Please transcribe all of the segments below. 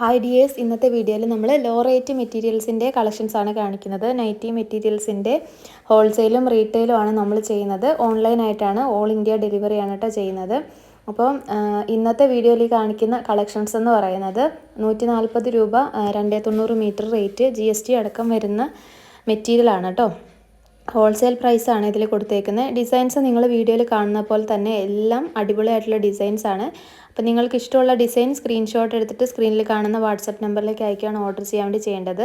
Hi dears ഇന്നത്തെ വീഡിയോയിൽ നമ്മൾ ലോ റേറ്റ് മെറ്റീരിയൽസിന്റെ കളക്ഷൻസ് ആണ് കാണിക്കുന്നത്. നൈറ്റി മെറ്റീരിയൽസിന്റെ ഹോൾസെയിലും റീറ്റെയിലും ആണ് നമ്മൾ ചെയ്യുന്നത്. ഓൺലൈനായിട്ടാണ് ഓൾ ഇന്ത്യ ഡെലിവറി ആണ് കേട്ടോ ചെയ്യുന്നത്. അപ്പോൾ ഇന്നത്തെ വീഡിയോയിൽ കാണിക്കുന്ന കളക്ഷൻസ് എന്ന് പറയുന്നത് നൂറ്റി നാൽപ്പത് രൂപ രണ്ടേ തൊണ്ണൂറ് metre rate G S T അടക്കം വരുന്ന മെറ്റീരിയലാണ് കേട്ടോ. ഹോൾസെയിൽ പ്രൈസാണ് ഇതിൽ കൊടുത്തേക്കുന്നത് ഡിസൈൻസ് നിങ്ങൾ വീഡിയോയിൽ കാണുന്ന പോലെ തന്നെ എല്ലാം അടിപൊളിയായിട്ടുള്ള ഡിസൈൻസ് ആണ്. അപ്പോൾ നിങ്ങൾക്ക് ഇഷ്ടമുള്ള ഡിസൈൻ സ്ക്രീൻഷോട്ട് എടുത്തിട്ട് സ്ക്രീനിൽ കാണുന്ന വാട്സപ്പ് നമ്പറിലേക്ക് അയക്കുകയാണ് ഓർഡർ ചെയ്യാൻ വേണ്ടി ചെയ്യേണ്ടത്.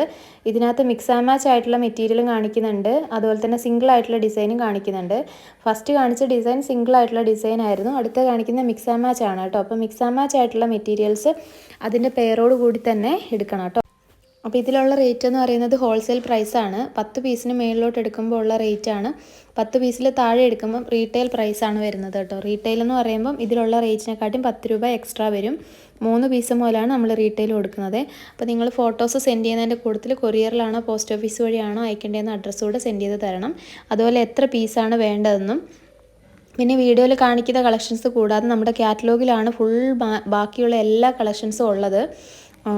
ഇതിനകത്ത് മിക്സ് ആൻഡ് മാച്ച് ആയിട്ടുള്ള മെറ്റീരിയലും കാണിക്കുന്നുണ്ട്. അതുപോലെ തന്നെ സിംഗിൾ ആയിട്ടുള്ള ഡിസൈനും കാണിക്കുന്നുണ്ട്. ഫസ്റ്റ് കാണിച്ച ഡിസൈൻ സിംഗിൾ ആയിട്ടുള്ള ഡിസൈൻ ആയിരുന്നു. അടുത്ത കാണിക്കുന്ന മിക്സ് ആൻഡ് മാച്ച് ആണ് കേട്ടോ. അപ്പോൾ മിക്സ് ആൻഡ് മാച്ച് ആയിട്ടുള്ള മെറ്റീരിയൽസ് അതിന്റെ പേരോട് കൂടി തന്നെ എടുക്കണം കേട്ടോ. അപ്പോൾ ഇതിലുള്ള റേറ്റ് എന്ന് പറയുന്നത് ഹോൾസെയിൽ പ്രൈസാണ് പത്ത് പീസിന് മേളിലോട്ട് എടുക്കുമ്പോൾ ഉള്ള റേറ്റാണ് പത്ത് പീസിൽ താഴെ എടുക്കുമ്പം റീറ്റെയിൽ പ്രൈസാണ് വരുന്നത് കേട്ടോ. റീറ്റെയിൽ എന്ന് പറയുമ്പം ഇതിലുള്ള റേറ്റിനെക്കാട്ടും പത്ത് രൂപ എക്സ്ട്രാ വരും. മൂന്ന് പീസ് മുതലാണ് നമ്മൾ റീറ്റെയിൽ കൊടുക്കുന്നത്. അപ്പോൾ നിങ്ങൾ ഫോട്ടോസ് സെൻഡ് ചെയ്യുന്നതിന്റെ കൂടുതൽ കൊറിയറിലാണോ പോസ്റ്റ് ഓഫീസ് വഴിയാണോ അയക്കേണ്ടതെന്ന് അഡ്രസ്സ് കൂടെ സെൻഡ് ചെയ്ത് തരണം. അതുപോലെ എത്ര പീസാണ് വേണ്ടതെന്നും. പിന്നെ വീഡിയോയിൽ കാണിക്കുന്ന കളക്ഷൻസ് കൂടാതെ നമ്മുടെ കാറ്റലോഗിലാണ് ഫുൾ ബാക്കിയുള്ള എല്ലാ കളക്ഷൻസും ഉള്ളത്.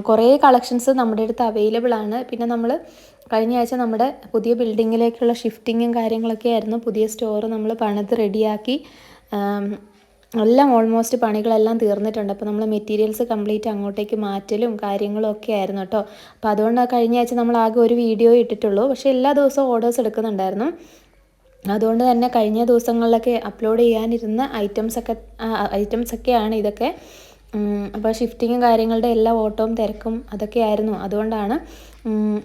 കുറേ കളക്ഷൻസ് നമ്മുടെ അടുത്ത് അവൈലബിൾ ആണ്. പിന്നെ നമ്മൾ കഴിഞ്ഞ ആഴ്ച നമ്മുടെ പുതിയ ബിൽഡിങ്ങിലേക്കുള്ള ഷിഫ്റ്റിങ്ങും കാര്യങ്ങളൊക്കെ ആയിരുന്നു. പുതിയ സ്റ്റോർ നമ്മൾ പണിത് റെഡിയാക്കി എല്ലാം ഓൾമോസ്റ്റ് പണികളെല്ലാം തീർന്നിട്ടുണ്ട്. അപ്പോൾ നമ്മൾ മെറ്റീരിയൽസ് കംപ്ലീറ്റ് അങ്ങോട്ടേക്ക് മാറ്റലും കാര്യങ്ങളും ഒക്കെ ആയിരുന്നു കേട്ടോ. അപ്പോൾ അതുകൊണ്ട് കഴിഞ്ഞ ആഴ്ച നമ്മൾ ആകെ ഒരു വീഡിയോ ഇട്ടിട്ടുള്ളൂ. പക്ഷേ എല്ലാ ദിവസവും ഓർഡേഴ്സ് എടുക്കുന്നുണ്ടായിരുന്നു. അതുകൊണ്ട് തന്നെ കഴിഞ്ഞ ദിവസങ്ങളിലൊക്കെ അപ്ലോഡ് ചെയ്യാനിരുന്ന ഐറ്റംസൊക്കെ ഐറ്റംസൊക്കെയാണ് ഇതൊക്കെ അപ്പോൾ ഷിഫ്റ്റിങ്ങും കാര്യങ്ങളുടെ എല്ലാ ഓട്ടവും തിരക്കും അതൊക്കെ ആയിരുന്നു. അതുകൊണ്ടാണ്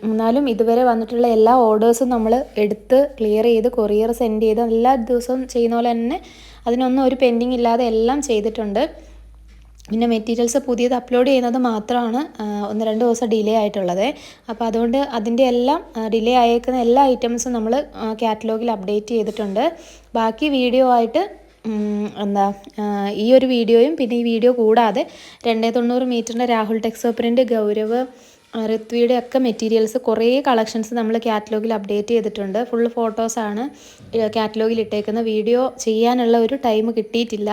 എന്നാലും ഇതുവരെ വന്നിട്ടുള്ള എല്ലാ ഓർഡേഴ്സും നമ്മൾ എടുത്ത് ക്ലിയർ ചെയ്ത് കൊറിയർ സെൻഡ് ചെയ്ത് എല്ലാ ദിവസവും ചെയ്യുന്ന പോലെ തന്നെ അതിനൊന്നും ഒരു പെൻഡിങ് ഇല്ലാതെ എല്ലാം ചെയ്തിട്ടുണ്ട്. പിന്നെ മെറ്റീരിയൽസ് പുതിയത് അപ്ലോഡ് ചെയ്യുന്നത് മാത്രമാണ് ഒന്ന് രണ്ട് ദിവസം ഡിലേ ആയിട്ടുള്ളത്. അപ്പോൾ അതുകൊണ്ട് അതിന്റെ എല്ലാം ഡിലേ ആയേക്കുന്ന എല്ലാ ഐറ്റംസും നമ്മൾ കാറ്റലോഗിൽ അപ്ഡേറ്റ് ചെയ്തിട്ടുണ്ട്. ബാക്കി വീഡിയോ ആയിട്ട് എന്താ ഈ ഒരു വീഡിയോയും പിന്നെ ഈ വീഡിയോ കൂടാതെ രണ്ടേ തൊണ്ണൂറ് മീറ്ററിന്റെ രാഹുൽ ടെക്സോ പ്രിന്റ് ഗൗരവ് ഋത്വിയുടെ ഒക്കെ മെറ്റീരിയൽസ് കുറേ കളക്ഷൻസ് നമ്മൾ കാറ്റലോഗിൽ അപ്ഡേറ്റ് ചെയ്തിട്ടുണ്ട്. ഫുൾ ഫോട്ടോസാണ് കാറ്റലോഗിൽ ഇട്ടേക്കുന്ന വീഡിയോ ചെയ്യാനുള്ള ഒരു ടൈം കിട്ടിയിട്ടില്ല.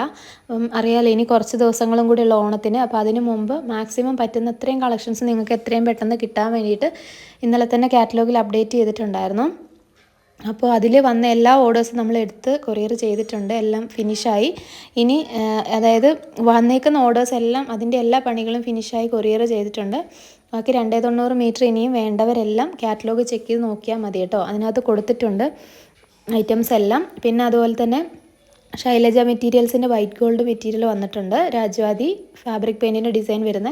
അറിയാലോ ഇനി കുറച്ച് ദിവസങ്ങളും കൂടി ഉള്ള ഓണത്തിന്. അപ്പോൾ അതിന് മുമ്പ് മാക്സിമം പറ്റുന്ന അത്രയും കളക്ഷൻസ് നിങ്ങൾക്ക് എത്രയും പെട്ടെന്ന് കിട്ടാൻ വേണ്ടിയിട്ട് ഇന്നലെ തന്നെ കാറ്റലോഗിൽ അപ്ഡേറ്റ് ചെയ്തിട്ടുണ്ടായിരുന്നു. അപ്പോൾ അതിൽ വന്ന എല്ലാ ഓർഡേഴ്സും നമ്മൾ എടുത്ത് കൊറിയർ ചെയ്തിട്ടുണ്ട്. എല്ലാം ഫിനിഷായി ഇനി അതായത് വന്നേക്കുന്ന ഓർഡേഴ്സ് എല്ലാം അതിന്റെ എല്ലാ പണികളും ഫിനിഷായി കൊറിയർ ചെയ്തിട്ടുണ്ട്. ബാക്കി രണ്ടേ തൊണ്ണൂറ് മീറ്റർ ഇനിയും വേണ്ടവരെല്ലാം കാറ്റലോഗ് ചെക്ക് ചെയ്ത് നോക്കിയാൽ മതി കേട്ടോ. അതിനകത്ത് കൊടുത്തിട്ടുണ്ട് ഐറ്റംസ് എല്ലാം. പിന്നെ അതുപോലെ തന്നെ ശൈലജ മെറ്റീരിയൽസിന്റെ വൈറ്റ് ഗോൾഡ് മെറ്റീരിയൽ വന്നിട്ടുണ്ട്. രാജവാദി ഫാബ്രിക് പെയിന്റിന്റെ ഡിസൈൻ വരുന്ന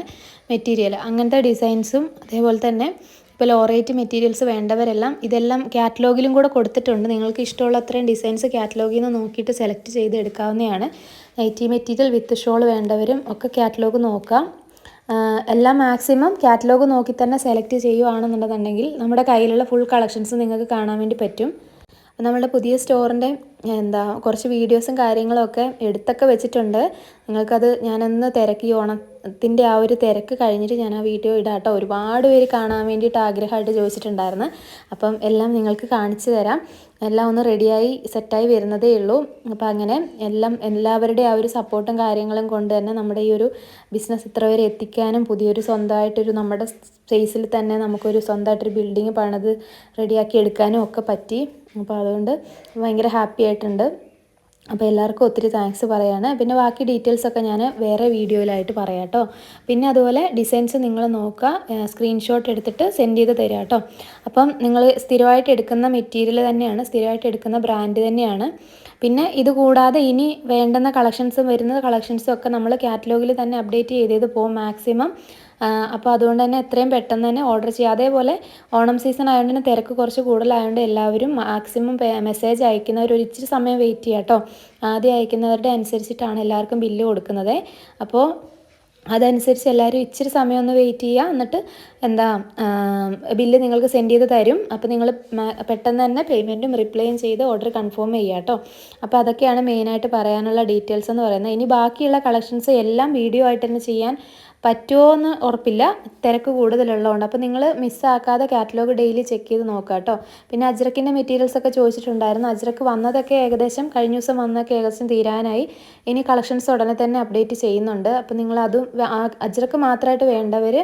മെറ്റീരിയൽ അങ്ങനത്തെ ഡിസൈൻസും അതേപോലെ തന്നെ ഇപ്പോൾ ലോറേറ്റ് മെറ്റീരിയൽസ് വേണ്ടവരെല്ലാം ഇതെല്ലാം കാറ്റലോഗിലും കൂടെ കൊടുത്തിട്ടുണ്ട്. നിങ്ങൾക്ക് ഇഷ്ടമുള്ള അത്രയും ഡിസൈൻസ് കാറ്റലോഗിൽ നിന്ന് നോക്കിയിട്ട് സെലക്ട് ചെയ്ത് എടുക്കാവുന്നതാണ്. നൈറ്റി മെറ്റീരിയൽ വിത്ത് ഷോൾ വേണ്ടവരും ഒക്കെ കാറ്റലോഗ് നോക്കാം. എല്ലാം മാക്സിമം കാറ്റലോഗ് നോക്കി തന്നെ സെലക്ട് ചെയ്യുകയാണെന്നുണ്ടെന്നുണ്ടെങ്കിൽ നമ്മുടെ കയ്യിലുള്ള ഫുൾ കളക്ഷൻസ് നിങ്ങൾക്ക് കാണാൻ വേണ്ടി പറ്റും. നമ്മുടെ പുതിയ സ്റ്റോറിന്റെ എന്താ കുറച്ച് വീഡിയോസും കാര്യങ്ങളൊക്കെ എടുത്തൊക്കെ വെച്ചിട്ടുണ്ട്. നിങ്ങൾക്കത് ഞാനൊന്ന് തിരക്കി ഓണത്തിന്റെ ആ ഒരു തിരക്ക് കഴിഞ്ഞിട്ട് ഞാൻ ആ വീഡിയോ ഇടാട്ടോ. ഒരുപാട് പേര് കാണാൻ വേണ്ടിയിട്ട് ആഗ്രഹമായിട്ട് ചോദിച്ചിട്ടുണ്ടായിരുന്നു. അപ്പം എല്ലാം നിങ്ങൾക്ക് കാണിച്ചു തരാം. എല്ലാം ഒന്ന് റെഡിയായി സെറ്റായി വരുന്നതേ ഉള്ളൂ. അപ്പം അങ്ങനെ എല്ലാം എല്ലാവരുടെ ആ ഒരു സപ്പോർട്ടും കാര്യങ്ങളും കൊണ്ട് തന്നെ നമ്മുടെ ഈ ഒരു ബിസിനസ് ഇത്ര വരെ എത്തിക്കാനും പുതിയൊരു സ്വന്തമായിട്ടൊരു നമ്മുടെ സ്പേസിൽ തന്നെ നമുക്കൊരു സ്വന്തമായിട്ടൊരു ബിൽഡിങ് പണിത് റെഡിയാക്കി എടുക്കാനും ഒക്കെ പറ്റി. അപ്പോൾ അതുകൊണ്ട് ഭയങ്കര ഹാപ്പി ആയിട്ടുണ്ട് അപ്പോൾ എല്ലാവർക്കും ഒത്തിരി താങ്ക്സ് പറയാണ്. പിന്നെ ബാക്കി ഡീറ്റെയിൽസ് ഒക്കെ ഞാൻ വേറെ വീഡിയോയിലായിട്ട് പറയാം കേട്ടോ പിന്നെ അതുപോലെ ഡിസൈൻസ് നിങ്ങൾ നോക്കുക സ്ക്രീൻഷോട്ട് എടുത്തിട്ട് സെൻഡ് ചെയ്ത് തരാം കേട്ടോ അപ്പം നിങ്ങൾ സ്ഥിരമായിട്ട് എടുക്കുന്ന മെറ്റീരിയൽ തന്നെയാണ് സ്ഥിരമായിട്ട് എടുക്കുന്ന ബ്രാൻഡ് തന്നെയാണ്. പിന്നെ ഇത് കൂടാതെ ഇനി വേണ്ടുന്ന കളക്ഷൻസും വരുന്ന കളക്ഷൻസും ഒക്കെ നമ്മൾ കാറ്റലോഗിൽ തന്നെ അപ്ഡേറ്റ് ചെയ്ത് പോകും മാക്സിമം അപ്പോൾ അതുകൊണ്ട് തന്നെ എത്രയും പെട്ടെന്ന് തന്നെ ഓർഡർ ചെയ്യുക അതേപോലെ ഓണം സീസൺ ആയതുകൊണ്ട് തന്നെ തിരക്ക് കുറച്ച് കൂടുതലായതുകൊണ്ട് എല്ലാവരും മാക്സിമം മെസ്സേജ് അയക്കുന്നവർ ഒരു ഇച്ചിരി സമയം വെയിറ്റ് ചെയ്യുക കേട്ടോ ആദ്യം അയക്കുന്നവരുടെ അനുസരിച്ചിട്ടാണ് എല്ലാവർക്കും ബില്ല് കൊടുക്കുന്നത്. അപ്പോൾ അതനുസരിച്ച് എല്ലാവരും ഇച്ചിരി സമയം ഒന്ന് വെയിറ്റ് ചെയ്യുക എന്നിട്ട് എന്താ ബില്ല് നിങ്ങൾക്ക് സെൻഡ് ചെയ്ത് തരും. അപ്പോൾ നിങ്ങൾ പെട്ടെന്ന് തന്നെ പേയ്മെന്റും റിപ്ലൈയും ചെയ്ത് ഓർഡർ കൺഫേം ചെയ്യുക കേട്ടോ അപ്പോൾ അതൊക്കെയാണ് മെയിനായിട്ട് പറയാനുള്ള ഡീറ്റെയിൽസ് എന്ന് പറയുന്നത്. ഇനി ബാക്കിയുള്ള കളക്ഷൻസ് എല്ലാം വീഡിയോ ആയിട്ട് തന്നെ ചെയ്യാൻ പറ്റുമോ എന്ന് ഉറപ്പില്ല. തിരക്ക് കൂടുതലുള്ളതുകൊണ്ട്. അപ്പോൾ നിങ്ങൾ മിസ്സാക്കാതെ കാറ്റലോഗ് ഡെയിലി ചെക്ക് ചെയ്ത് നോക്കുക കേട്ടോ പിന്നെ അജ്രക്കിന്റെ മെറ്റീരിയൽസ് ഒക്കെ ചോദിച്ചിട്ടുണ്ടായിരുന്നു. അജ്രക്ക് വന്നതൊക്കെ ഏകദേശം കഴിഞ്ഞ ദിവസം വന്നതൊക്കെ ഏകദേശം തീരാനായി. ഇനി കളക്ഷൻസ് ഉടനെ തന്നെ അപ്ഡേറ്റ് ചെയ്യുന്നുണ്ട്. അപ്പോൾ നിങ്ങൾ അതും അജ്രക്ക് മാത്രമായിട്ട് വേണ്ടവർ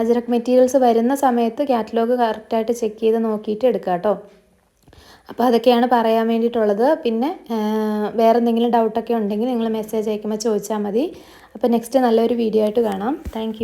അജ്രക്ക് മെറ്റീരിയൽസ് വരുന്ന സമയത്ത് കാറ്റലോഗ് കറക്റ്റായിട്ട് ചെക്ക് ചെയ്ത് നോക്കിയിട്ട് എടുക്കുക കേട്ടോ അപ്പോൾ അതൊക്കെയാണ് പറയാൻ വേണ്ടിയിട്ടുള്ളത്. പിന്നെ വേറെ എന്തെങ്കിലും ഡൗട്ടൊക്കെ ഉണ്ടെങ്കിൽ നിങ്ങൾ മെസ്സേജ് അയക്കുമ്പോൾ ചോദിച്ചാൽ മതി. അപ്പോൾ നെക്സ്റ്റ് നല്ലൊരു വീഡിയോ ആയിട്ട് കാണാം. താങ്ക്